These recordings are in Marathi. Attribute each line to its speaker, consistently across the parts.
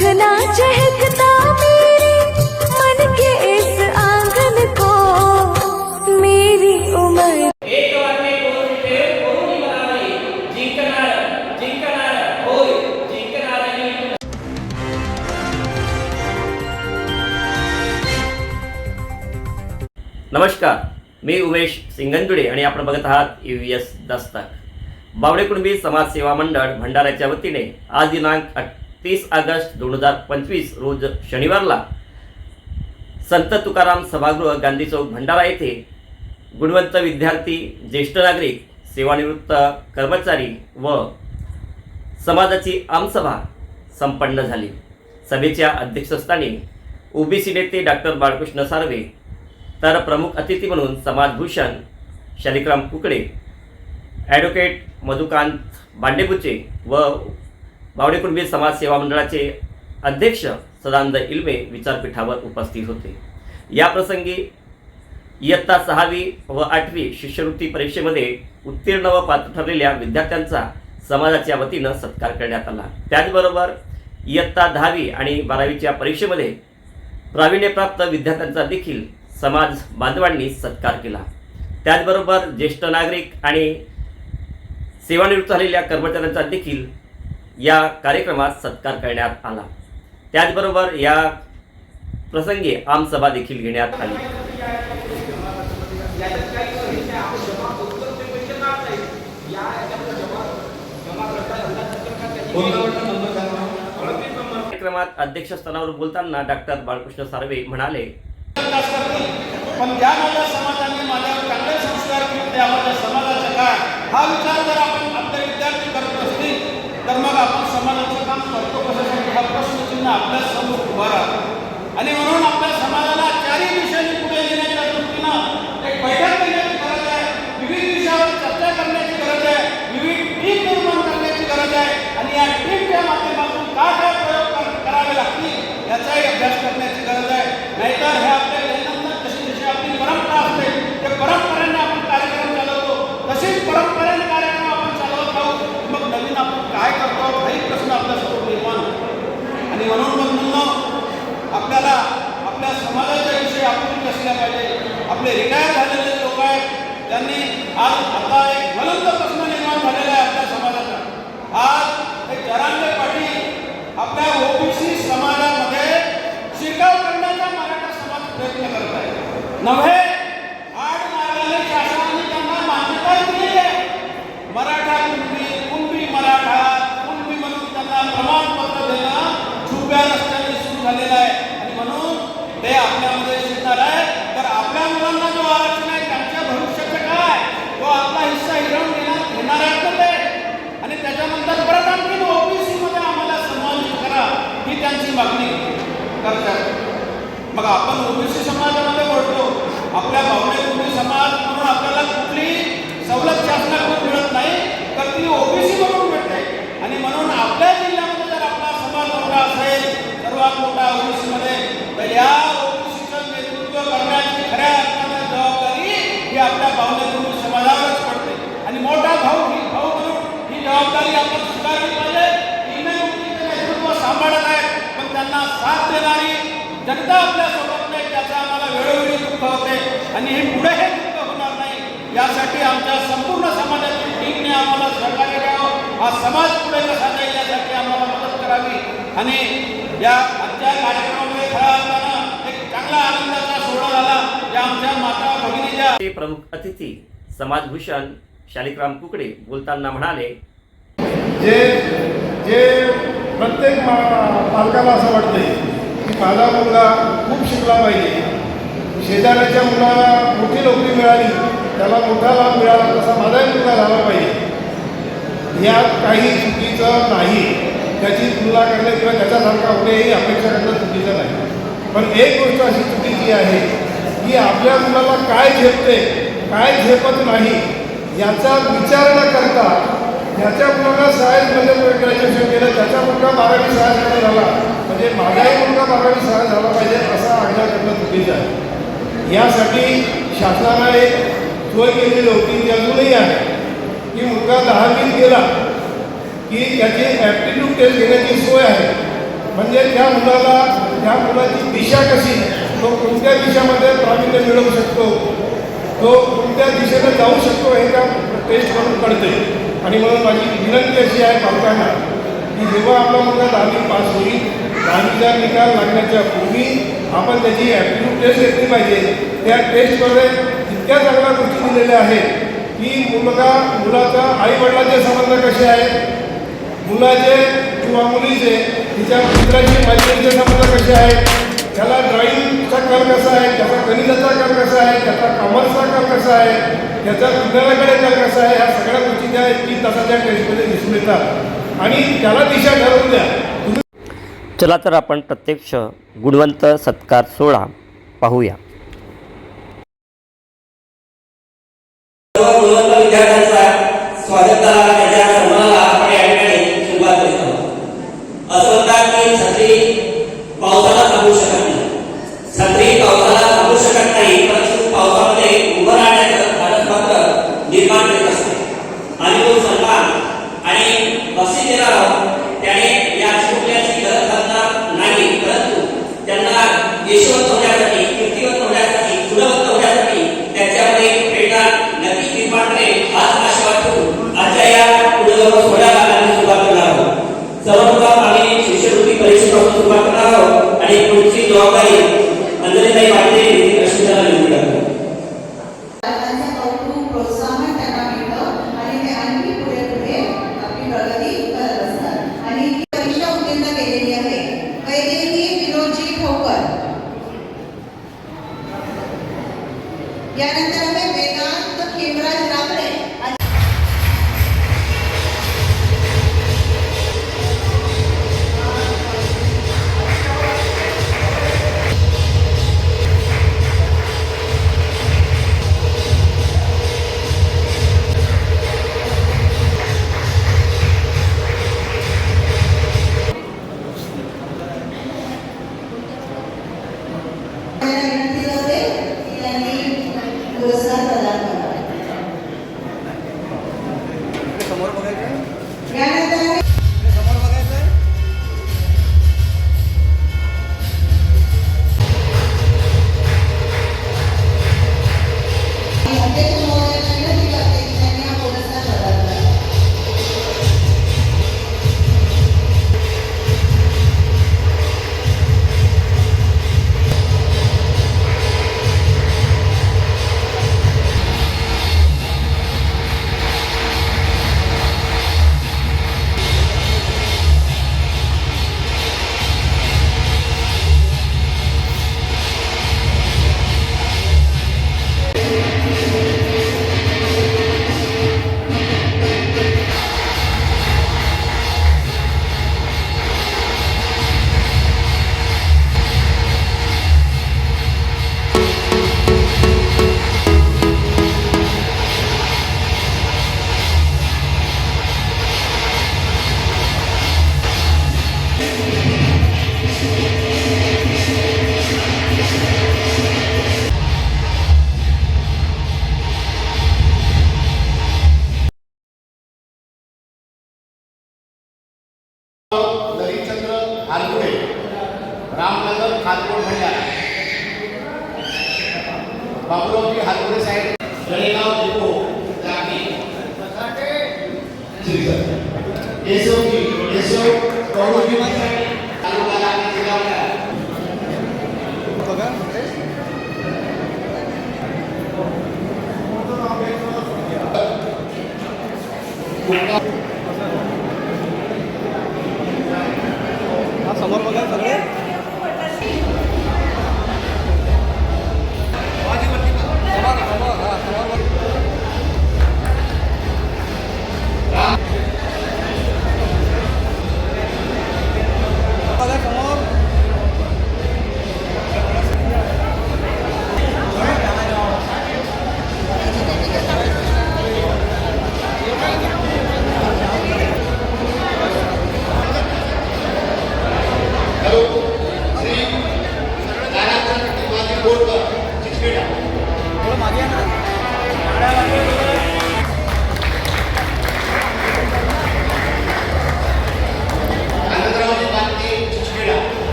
Speaker 1: चहकता मेरे मन के इस आंगन को। मेरी उम्र।
Speaker 2: ही नमस्कार मी उमेश सिंगंदुडे आणि आपण बघत आहात यू एस दस्तक. बावडे कुणबी समाज सेवा मंडळ भंडाऱ्याच्या वतीने आज दिनांक तीस ऑगस्ट दोन हजार पंचवीस रोज शनिवारला संत तुकाराम सभागृह गांधी चौक भंडारा येथे गुणवंत विद्यार्थी ज्येष्ठ नागरिक सेवानिवृत्त कर्मचारी व समाजाची आमसभा संपन्न झाली. सभेच्या अध्यक्षस्थानी ओबीसी नेते डॉक्टर बाळकृष्ण सार्वे तर प्रमुख अतिथी म्हणून समाजभूषण शालिक्राम कुकडे ॲडव्होकेट मधुकांत बांडेबुचे व बावडे कुणबी समाज सेवा मंडळाचे अध्यक्ष सदानंद इल्मे विचारपीठावर उपस्थित होते. या प्रसंगी इयत्ता सहावी व आठवी शिष्यवृत्ती परीक्षेमध्ये उत्तीर्ण व पात्र ठरलेल्या विद्यार्थ्यांचा समाजाच्या वतीनं सत्कार करण्यात आला. त्याचबरोबर इयत्ता दहावी आणि बारावीच्या परीक्षेमध्ये प्रावीण्यप्राप्त विद्यार्थ्यांचा देखील समाज बांधवांनी सत्कार केला. त्याचबरोबर ज्येष्ठ नागरिक आणि सेवानिवृत्त झालेल्या कर्मचाऱ्यांचा देखील या कार्यक्रमात सत्कार करण्यात आला. त्याचबरोबर या प्रसंगी आमसभा देखील घेण्यात आली. कार्यक्रमात अध्यक्षस्थानावर बोलताना डॉक्टर बाळकृष्ण सार्वे म्हणाले
Speaker 3: पण ज्या माझ्या समाजाने माझ्यावर चांगले संस्कार केले त्या माझ्या समाजाचा काय? हा विचार जर आपण आपले विद्यार्थी करत असतील तर मग आपण समाजाचं काम करतो कशासाठी? हा प्रश्नचिन्ह आपल्यासमोर उभा राहतो. आणि म्हणून आपल्या समाजाला चारही दिशेने पुढे नेण्याच्या दृष्टीनं एक बैठक घेण्याची गरज आहे विविध विषयावर चर्चा करण्याची गरज आहे विविध टीम निर्माण करण्याची गरज आहे आणि या टीमच्या माध्यमातून काय काय प्रयोग कर- करावे लागतील याचाही अभ्यास करण्याची गरज आहे नाहीतर हे आपल्या दैनंदिन जशी जशी आपली परंपरा असते त्या परंपरेने आपण कार्यक्रम चालवतो तशीच परंपरेने कार्यक्रम आपण चालवत राहू मग नवीन आपण काय करतो हाही प्रश्न आपल्यासमोर निर्माण होतो आणि म्हणून मग म्हणून आपल्याला आपल्या समाजाच्या विषयी आपुलकी असल्या पाहिजे रिटायर झालेले लोक आहेत. त्यांनी आज आता एक ज्वलंत प्रश्न निर्माण झालेला आहे आपल्या समाजाचा. आज एक जरांगे पाटील आपल्या ओबीसी समाजामध्ये शिकाव करण्याचा मराठा समाज प्रयत्न करत आहे नव्हे आड मार्गाने शासनाने त्यांना मान्यता दिली आहे मराठा कुणबी कुणबी मराठा कुणबी म्हणून त्यांना प्रमाणपत्र देणं छुप्या रस्त्याने सुरू झालेलं आहे आणि म्हणून ते आपल्यामध्ये शिकणार आहे तर आपल्या मुलांना जो आरक्षण आहे त्यांच्या भविष्याचं काय तो आपला हिस्सा हिरवून घेणार घेणार आहेत ना ते आणि त्याच्यानंतर परत आणखी ओबीसीमध्ये आम्हाला समाविष्ट करा ही त्यांची मागणी. करतात. मग आपण ओबीसी समाजामध्ये बोलतो. आपल्या भावने समाज म्हणून आपल्याला कुठली सवलत शासनाकडून मिळत नाही तर ती ओबीसी म्हणून मिळते. आणि म्हणून आपल्या जिल्ह्यामध्ये जर आपला समाज मोठा असेल सर्वात मोठा ओबीसी मध्ये तर या ओबीसीचं नेतृत्व करण्याची खऱ्या अर्थाने जबाबदारी ही आपल्या भावने कुणबी समाजावरच पडते आणि मोठा भाऊ ही भाऊ म्हणून ही जबाबदारी आपण स्वीकारली पाहिजे. तीनही गोष्टींचं नेतृत्व सांभाळत आहे. पण त्यांना साथ देणारी जनता आपल्यासोबत नाही त्याचं आम्हाला वेळोवेळी दुःख होते. आणि हे पुढे हे दुःख होणार नाही. यासाठी आमच्या संपूर्ण समाजातील टीमने आम्हाला सहकार्य द्यावं हा समाज पुढे कसा जाईल यासाठी आम्हाला मदत करावी. आणि या आजच्या कार्यक्रमामध्ये खरा असताना एक चांगला आनंदाचा सोहळा झाला. या आमच्या माता भगिनीच्या
Speaker 2: प्रमुख अतिथी समाजभूषण शालिक्राम कुकडे बोलताना म्हणाले
Speaker 4: जे जे प्रत्येक मा पालकाला असं वाटतंय की माझा मुलगा खूप शिकला पाहिजे. शेजाऱ्याच्या मुलाला मोठी नोकरी मिळाली त्याला मोठा लाभ मिळाला तसा माझाही मुलगा झाला पाहिजे. यात काही चुकीचं नाही. त्याची तुलना करणे किंवा त्याच्यासारखा होणे ही अपेक्षा करणं चुकीचं नाही. पण एक गोष्ट अशी चुकीची आहे की आपल्या मुलाला काय झेपते काय झेपत नाही याचा विचार न करता ज्याच्या मुलाला सायन्समध्ये ग्रॅज्युएशन केलं त्याचा मुलगा बारावी सायन्समध्ये झाला. म्हणजे माझाही मुलगा बारावी सायन्स झाला पाहिजे, असा आग्रह करणं चुकीचं आहे. यासाठी एक सोय केलेली होती, ती अजूनही आहे. की मुलगा दहावीत गेला, की त्याची ॲप्टिट्यूड टेस्ट घेण्याची सोय आहे. म्हणजे त्या मुलाला, त्या मुलाची दिशा कशी तो कोणत्या दिशामध्ये प्रावीण्य मिळवू शकतो तो कोणत्या दिशेने जाऊ शकतो हे त्या टेस्ट करून कळते आणि म्हणून माझी विनंती अशी आहे पालकांना की जेव्हा आपला मुलगा दहावी पास होईल दहावीचा निकाल लागण्याच्या पूर्वी आपण त्याची ॲप्टिट्यूड टेस्ट घेतली पाहिजे. त्या टेस्टमध्ये इतक्या चांगल्या गोष्टी दिलेल्या आहेत की मुलगा मुलाचा आईवडिलाचे संबंध कसे आहेत? मुलाचे किंवा मुलीचे तिच्या मित्राचे मैत्रिणीचे संबंध कसे आहेत? त्याला ड्रॉईंगचा कल कसा आहे त्याचा गणिताचा कल कसा आहे त्याचा कॉमर्सचा कल कसा आहे त्याचा विज्ञानाकडे कल कसा आहे ह्या सगळ्या गोष्टी त्या तीन तासाच्या टेस्टमध्ये दिसून येतात. आणि त्याला दिशा ठरवून द्या.
Speaker 5: चला तर आपण प्रत्यक्ष गुणवंत सत्कार सोहळा पाहूया
Speaker 2: सर्व गुणवंत विद्यार्थ्यांचा स्वागत करा त्याच्या सन्मानाला आपण या ठिकाणी सुरुवात करीत आहोत असं म्हणतात की छत्री पावसाला थांबवू शकत नाही छत्री पावसाला थांबवू शकत नाही परंतु पावसामध्ये उभं राहण्याचं धाडस मात्र निर्माण करीत असते आणि तो सन्मान आणि बक्षीस देणारा त्याने या शिकवण्याची गरज भासणार नाही परंतु त्यांना यशवंत होण्यासाठी कीर्तिवंत होण्यासाठी गुणवंत होण्यासाठी त्याच्यामध्ये प्रेरणा नक्की निर्माण करेल हाच आशीर्वाद ठेवून आजच्या या पुढे सोहळ्याला आम्ही सुरुवात करणार आहोत सर्वप्रथम आम्ही शिष्यवृत्ती परीक्षेपासून सुरुवात करणार आहोत आणि पुढची जबाबदारी अंजलीताई पाटील
Speaker 6: नगर खातोड भंडारा बाबुरावजी हातोडे साहेब. Ganegaon depot
Speaker 2: Thank you.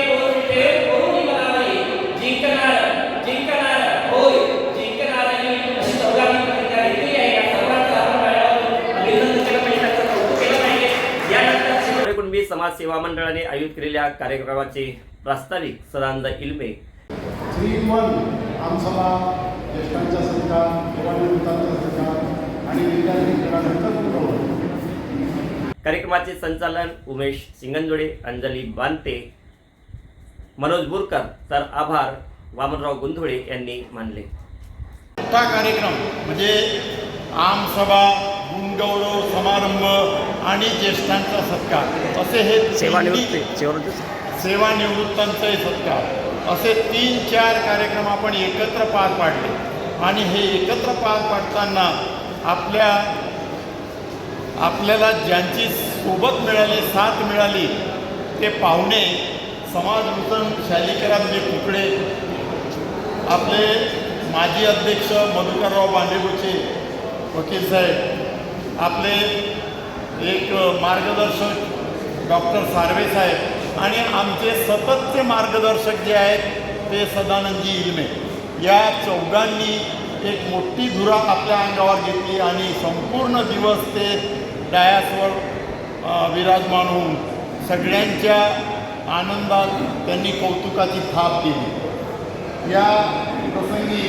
Speaker 2: कोण मिटेल कोणी म्हणावे जिंकणार जिंकणार होय जिंकणार आणि अशी चौघांनी प्रतिज्ञा घेतली आहे या सर्वांचं आपण पायावर अभिनंदन केलं पाहिजे त्यांचं कौतुक केलं पाहिजे यानंतर
Speaker 7: बावडे कुणबी समाज सेवा मंडळाने आयोजित केलेल्या कार्यक्रमाचे प्रास्ताविक सदानंद इल्मे
Speaker 8: थ्री वन आमसभा ज्येष्ठांचा सत्कार सेवानिवृत्तांचा सत्कार आणि विद्यार्थी
Speaker 7: कार्यक्रमाचे संचालन उमेश सिंगंजोडे अंजली बांते मनोज बुरकर तर आभार वामनराव गुंधोळे यांनी मानले.
Speaker 9: मोठा कार्यक्रम म्हणजे आमसभा गुणगौरव समारंभ आणि ज्येष्ठांचा सत्कार. असे हे
Speaker 7: सेवानिवृत्ती.
Speaker 9: सेवानिवृत्तांचाही सत्कार. असे तीन चार कार्यक्रम आपण एकत्र पार पाडले. आणि हे एकत्र पार पाडताना आपल्या आपल्याला ज्यांची सोबत मिळाली साथ मिळाली ते पाहुणे समाज नूतन शालिकरामजी कुकडे आपले माजी अध्यक्ष मधुकरराव बांडेगुचे वकील साहेब आपले एक मार्गदर्शक डॉक्टर सार्वे साहेब आणि आमचे सततचे मार्गदर्शक जे आहेत ते सदानंदजी इलमे. या चौघांनी एक मोठी धुरा आपल्या अंगावर घेतली आणि संपूर्ण दिवस ते डायासवर विराजमान होऊन सगळ्यांच्या आनंदात त्यांनी कौतुकाची थाप दिली. या प्रसंगी